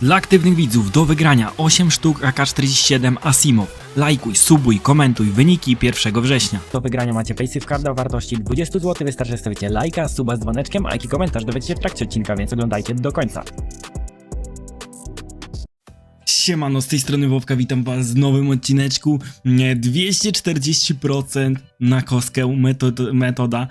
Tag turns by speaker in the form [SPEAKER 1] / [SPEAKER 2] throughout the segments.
[SPEAKER 1] Dla aktywnych widzów do wygrania 8 sztuk AK-47 Asimov. Lajkuj, subuj, komentuj wyniki 1 września.
[SPEAKER 2] Do wygrania macie PaySafe Carda o wartości 20 zł. Wystarczy, że stawicie lajka, suba z dzwoneczkiem, a jaki komentarz dowiecie się w trakcie odcinka, więc oglądajcie do końca.
[SPEAKER 1] Siemano, z tej strony Wowka, witam was w nowym odcineczku. Nie, 240% na kostkę metod, metoda,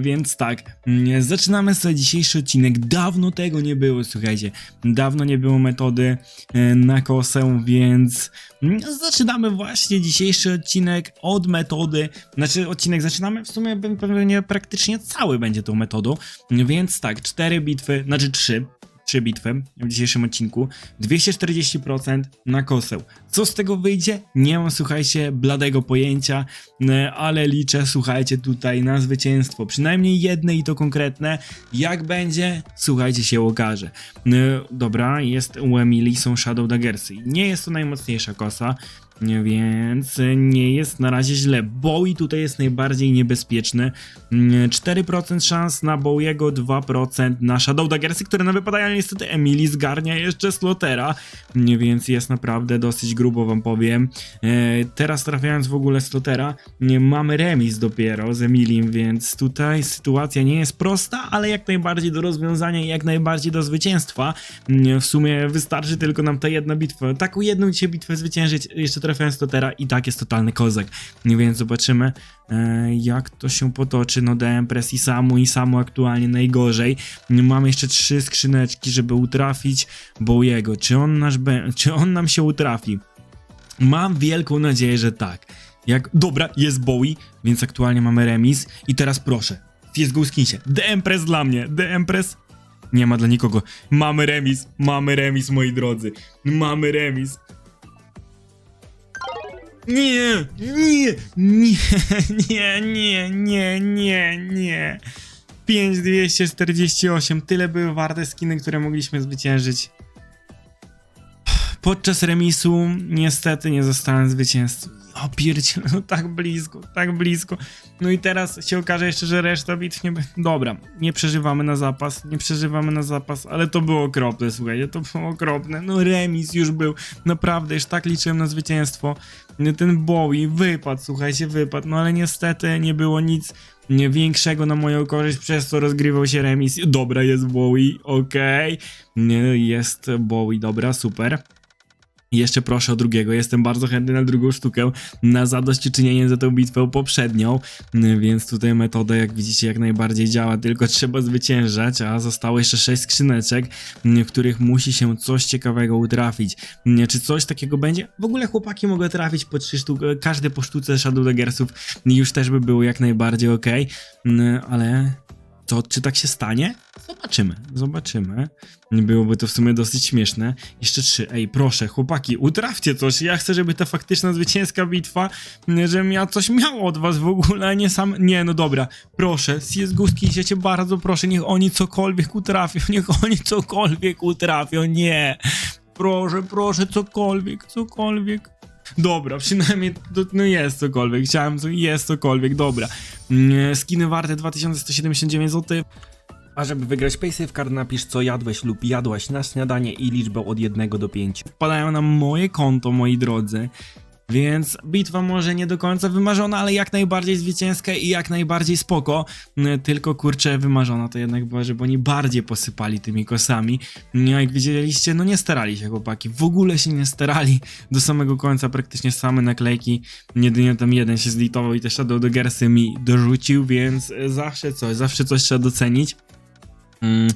[SPEAKER 1] więc tak, zaczynamy sobie dzisiejszy odcinek. Dawno tego nie było, słuchajcie, dawno nie było metody e, na kosę, więc mm, zaczynamy właśnie dzisiejszy odcinek od metody. Znaczy, odcinek zaczynamy w sumie pewnie praktycznie cały będzie tą metodą, więc tak, cztery bitwy, znaczy trzy trzy bitwy w dzisiejszym odcinku. 240% na koseł. Co z tego wyjdzie? Nie mam, słuchajcie, bladego pojęcia, e, ale liczę, słuchajcie, tutaj na zwycięstwo. Przynajmniej jedne i to konkretne. Jak będzie? Słuchajcie, się okaże. E, Dobra, jest u Emily, są Shadow Daggersy. Nie jest to najmocniejsza kosa, więc nie jest na razie źle. Bowie tutaj jest najbardziej niebezpieczny. Mm, 4% szans na Bowiego, 2% na Shadow Daggersy, które nam wypadają, niestety Emily zgarnia jeszcze Slotera, Mm, więc jest naprawdę dosyć grubo wam powiem. E, Teraz trafiając w ogóle Slotera, nie mamy remis dopiero z Emilim, więc tutaj sytuacja nie jest prosta, ale jak najbardziej do rozwiązania i jak najbardziej do zwycięstwa. Mm, W sumie wystarczy tylko nam ta jedna bitwa, taką jedną dzisiaj bitwę zwyciężyć, jeszcze trafiając Slotera i tak jest totalny kozak. Więc zobaczymy e, jak to się potoczy. No Press i Samu i Samu aktualnie najgorzej. Mamy jeszcze trzy skrzyneczki, żeby utrafić Bowiego. Czy on, nasz czy on nam się utrafi? Mam wielką nadzieję, że tak. Jak, dobra, jest Bowie, więc aktualnie mamy remis. I teraz proszę, jest go skinsie. DM Press dla mnie, DM Press nie ma dla nikogo. Mamy remis, mamy remis, moi drodzy. Mamy remis. Nie, nie, nie, nie, nie, nie, nie, nie. 5248, tyle były warte skiny, które mogliśmy zwyciężyć. Podczas remisu niestety nie zostałem zwycięzcą. O pierdziele, no tak blisko, tak blisko. No i teraz się okaże jeszcze, że reszta bitw nie. Dobra, nie przeżywamy na zapas, nie przeżywamy na zapas, ale to było okropne, słuchajcie, to było okropne. No remis już był, naprawdę, już tak liczyłem na zwycięstwo. Ten Bowie wypadł, słuchajcie, wypadł, no ale niestety nie było nic większego na moją korzyść, przez co rozgrywał się remis. Dobra, jest Bowie, okej. Nie, Jest Bowie, dobra, super. Jeszcze proszę o drugiego, jestem bardzo chętny na drugą sztukę, na zadośćuczynienie za tą bitwę poprzednią, Mm, więc tutaj metoda jak widzicie jak najbardziej działa, tylko trzeba zwyciężać, a zostało jeszcze 6 skrzyneczek, mm, w których musi się coś ciekawego utrafić. Mm, Czy coś takiego będzie? W ogóle chłopaki mogą trafić po 3 sztuki, każdy po sztuce Shadow Daggersów już też by było jak najbardziej ok, ale to czy tak się stanie? Zobaczymy, zobaczymy. Byłoby to w sumie dosyć śmieszne. Jeszcze trzy. Ej, proszę, chłopaki, utrafcie coś. Ja chcę, żeby ta faktyczna zwycięska bitwa, żebym ja coś miał od was w ogóle, a nie sam. Nie, no dobra, proszę, CSGO cię bardzo proszę, niech oni cokolwiek utrafią, niech oni cokolwiek utrafią, nie. Proszę, proszę, cokolwiek, cokolwiek. Dobra, przynajmniej to, no jest cokolwiek. Chciałem, co- jest cokolwiek, dobra. Mm, Skiny warte 2179 zł. A żeby wygrać PaySafe Card napisz co jadłeś lub jadłaś na śniadanie i liczbę od 1 do 5. Wpadają na moje konto, moi drodzy. Więc bitwa może nie do końca wymarzona, ale jak najbardziej zwycięska i jak najbardziej spoko. Tylko kurczę, wymarzona to jednak była, żeby oni bardziej posypali tymi kosami. No, Jak widzieliście, no nie starali się chłopaki, w ogóle się nie starali do samego końca, praktycznie same naklejki. Jedynie tam jeden się zlitował i te Shadow Daggersy mi dorzucił, więc e, zawsze coś, zawsze coś trzeba docenić. Mm.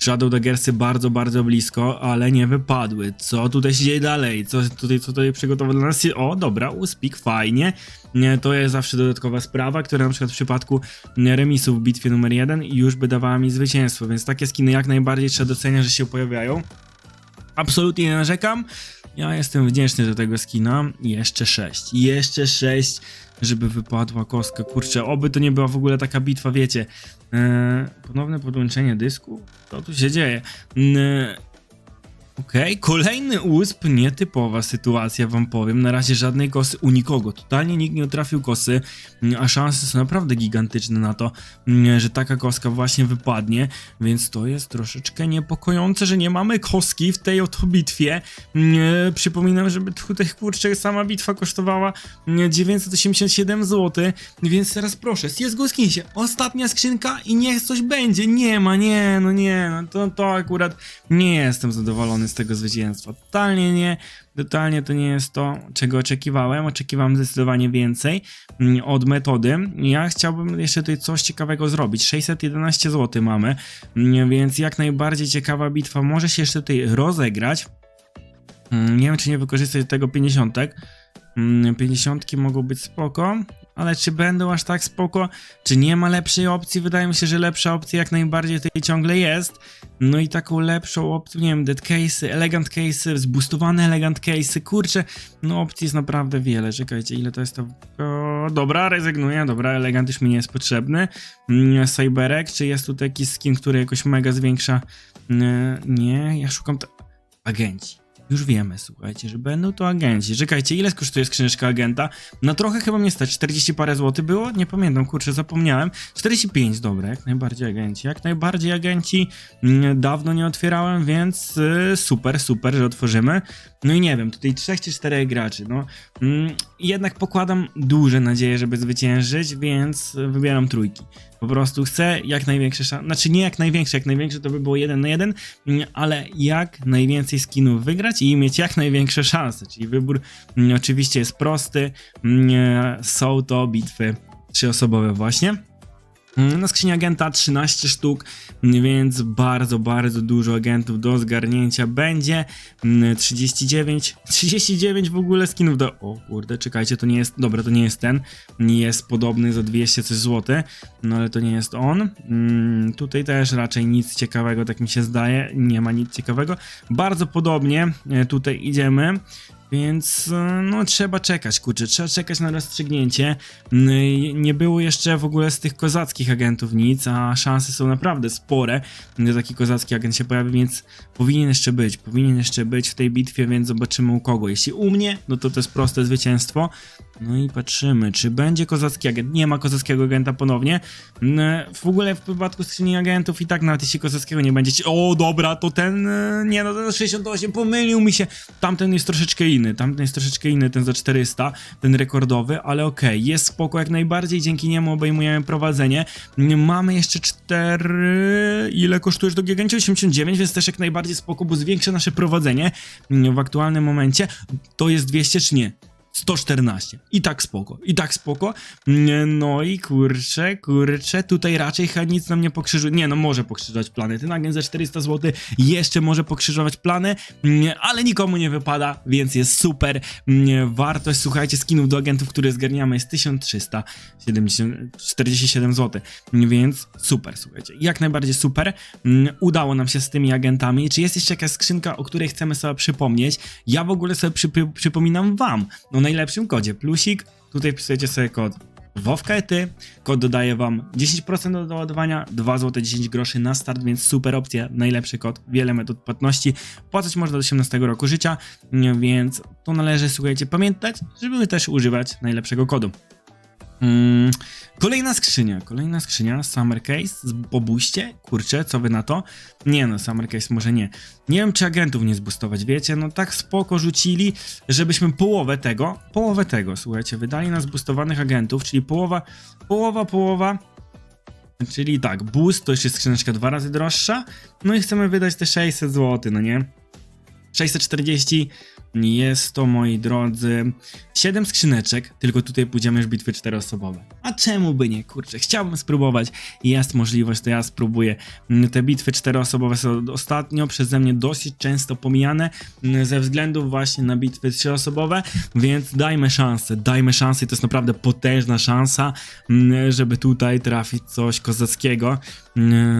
[SPEAKER 1] Shadow Daggersy bardzo, bardzo blisko, ale nie wypadły. Co tutaj się dzieje dalej? Co tutaj, co tutaj przygotował dla nas? O, dobra, uspik, fajnie. Nie, To jest zawsze dodatkowa sprawa, która na przykład w przypadku remisu w bitwie numer jeden już by dawała mi zwycięstwo, więc takie skiny jak najbardziej trzeba doceniać, że się pojawiają. Absolutnie nie narzekam. Ja jestem wdzięczny za tego skina. Jeszcze 6. Jeszcze 6, żeby wypadła kostka. Kurczę, oby to nie była w ogóle taka bitwa, wiecie. Eee, ponowne podłączenie dysku? Co tu się dzieje? Eee, Okej, kolejny usp, nietypowa sytuacja wam powiem, na razie żadnej kosy u nikogo, totalnie nikt nie trafił kosy, a szanse są naprawdę gigantyczne na to, że taka koska właśnie wypadnie, więc to jest troszeczkę niepokojące, że nie mamy koski w tej oto bitwie, przypominam, żeby tutaj kurczę sama bitwa kosztowała mm, 987 zł, więc teraz proszę, CSGO skinsie, ostatnia skrzynka i niech coś będzie, nie ma, nie, no nie, no to, to akurat nie jestem zadowolony z tego zwycięstwa. Totalnie nie, totalnie to nie jest to, czego oczekiwałem. Oczekiwałem zdecydowanie więcej mm, od metody. Ja chciałbym jeszcze tutaj coś ciekawego zrobić. 611 zł mamy, mm, więc jak najbardziej ciekawa bitwa może się jeszcze tutaj rozegrać. Mm, Nie wiem, czy nie wykorzystać tego 50. Mm, 50 mogą być spoko, ale czy będą aż tak spoko? Czy nie ma lepszej opcji? Wydaje mi się, że lepsza opcja jak najbardziej tutaj ciągle jest. No i taką lepszą opcją, nie wiem, dead case'y, elegant case'y, zboostowane elegant case'y, kurczę, no opcji jest naprawdę wiele. Czekajcie, ile to jest to? O, dobra, rezygnuję, dobra, elegant już mi nie jest potrzebny. Mm, Cyberek, czy jest tutaj jakiś skin, który jakoś mega zwiększa? Mm, Nie, ja szukam... Agenci. Już wiemy, słuchajcie, że będą to agenci. Czekajcie, ile kosztuje skrzyneczka agenta? No trochę chyba mnie stać, 40 parę złotych było? Nie pamiętam, kurczę, zapomniałem. 45, dobra, jak najbardziej agenci. Jak najbardziej agenci. Mm, Dawno nie otwierałem, więc y, super, super, że otworzymy. No i nie wiem, tutaj 3 czy 4 graczy, no. Mm, Jednak pokładam duże nadzieje, żeby zwyciężyć, więc y, wybieram trójki. Po prostu chcę jak największe szanse, znaczy nie jak największe, jak największe to by było 1 na 1, mm, ale jak najwięcej skinów wygrać i mieć jak największe szanse. Czyli wybór mm, oczywiście jest prosty, mm, są to bitwy trzyosobowe właśnie. Mm, Na skrzyni agenta 13 sztuk, mm, więc bardzo, bardzo dużo agentów do zgarnięcia będzie. Mm, 39, 39 w ogóle skinów do... O kurde, czekajcie, to nie jest... Dobra, to nie jest ten. Jest podobny za 200 coś złote, no ale to nie jest on. Mm, Tutaj też raczej nic ciekawego, tak mi się zdaje. Nie ma nic ciekawego. Bardzo podobnie e, tutaj idziemy. Więc e, no trzeba czekać, kurczę, trzeba czekać na rozstrzygnięcie. Mm, Nie było jeszcze w ogóle z tych kozackich agentów nic, a szanse są naprawdę spore, że taki kozacki agent się pojawi, więc powinien jeszcze być, powinien jeszcze być w tej bitwie, więc zobaczymy u kogo. Jeśli u mnie, no to to jest proste zwycięstwo. No i patrzymy, czy będzie kozacki agent. Nie ma kozackiego agenta ponownie. Mm, W ogóle w przypadku skrzyni agentów i tak nawet jeśli kozackiego nie będzie. O, dobra, to ten, e, nie no, ten 68, pomylił mi się. Tamten jest troszeczkę inny, tamten jest troszeczkę inny, ten za 400, ten rekordowy, ale okej, jest spoko jak najbardziej, dzięki niemu obejmujemy prowadzenie. Mamy jeszcze 4, ile kosztujesz do Gigancie? 89, więc też jak najbardziej spoko, bo zwiększa nasze prowadzenie w aktualnym momencie. To jest 200 czy nie? 114. I tak spoko, i tak spoko. Mm, No i kurczę, kurczę, tutaj raczej chyba nic nam nie pokrzyżuje. Nie, no może pokrzyżować plany. Ten agent za 400 zł jeszcze może pokrzyżować plany, mm, ale nikomu nie wypada, więc jest super. Mm, Wartość, słuchajcie, skinów do agentów, które zgarniamy jest 1347 zł, więc super, słuchajcie. Jak najbardziej super. Mm, Udało nam się z tymi agentami. Czy jest jeszcze jakaś skrzynka, o której chcemy sobie przypomnieć? Ja w ogóle sobie przypy- przypominam wam o najlepszym kodzie. Plusik, tutaj wpisujecie sobie kod WOWKETY. Kod dodaje wam 10% do doładowania, 2 zł 10 groszy na start, więc super opcja, najlepszy kod, wiele metod płatności. Płacać można do 18 roku życia, więc to należy, słuchajcie, pamiętać, żeby też używać najlepszego kodu. Mm, kolejna skrzynia, kolejna skrzynia, Summer Case z Bobuście, kurczę, co wy na to? Nie no, Summer Case może nie. Nie wiem, czy agentów nie zbustować, wiecie, no tak spoko rzucili, żebyśmy połowę tego, połowę tego, słuchajcie, wydali na zbustowanych agentów, czyli połowa, połowa, połowa, czyli tak, boost to już jest skrzyneczka dwa razy droższa, no i chcemy wydać te 600 zł, no nie? 640 jest to, moi drodzy, 7 skrzyneczek, tylko tutaj pójdziemy już bitwy czteroosobowe. A czemu by nie, kurczę, chciałbym spróbować, jest możliwość, to ja spróbuję. Mm, Te bitwy czteroosobowe są ostatnio przeze mnie dosyć często pomijane mm, ze względu właśnie na bitwy trzyosobowe, więc dajmy szansę, dajmy szansę i to jest naprawdę potężna szansa, mm, żeby tutaj trafić coś kozackiego.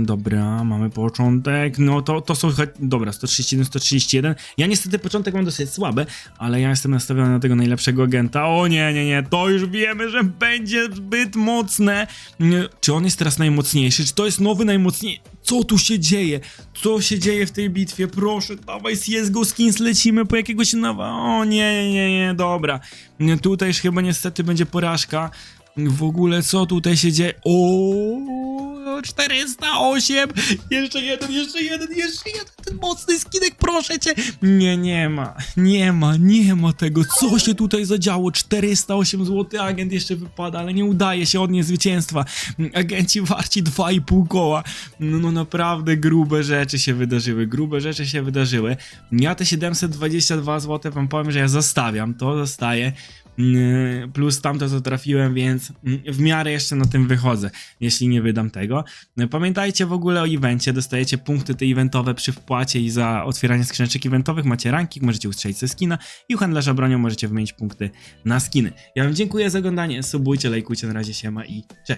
[SPEAKER 1] Dobra, mamy początek, no to, to są, dobra, 131, 131, ja niestety początek mam dosyć słabe, ale ja jestem nastawiony na tego najlepszego agenta. O nie, nie, nie, to już wiemy, że będzie zbyt mocne. Czy on jest teraz najmocniejszy? Czy to jest nowy najmocniejszy? Co tu się dzieje? Co się dzieje w tej bitwie? Proszę, dawaj CSGO Skins, lecimy po jakiegoś nowa. O nie, nie, nie, dobra. Nie, Tutaj już chyba niestety będzie porażka. W ogóle co tutaj się dzieje? O 408! Jeszcze jeden, jeszcze jeden, jeszcze jeden, ten mocny skinek, proszę cię! Nie, nie ma, nie ma, nie ma tego, co się tutaj zadziało? 408 zł agent jeszcze wypada, ale nie udaje się odnieść zwycięstwa. Agenci warci 2,5 koła. No, no naprawdę grube rzeczy się wydarzyły, grube rzeczy się wydarzyły. Ja te 722 zł wam powiem, że ja zostawiam, to zostaje. Mm, plus tamto co trafiłem, więc mm, w miarę jeszcze na tym wychodzę, jeśli nie wydam tego. No, Pamiętajcie w ogóle o evencie, dostajecie punkty te eventowe przy wpłacie i za otwieranie skrzyneczek eventowych macie ranking, możecie ustrzelić ze skina i u handlarza bronią możecie wymienić punkty na skiny. Ja wam dziękuję za oglądanie, subujcie, lajkujcie, na razie siema i cześć.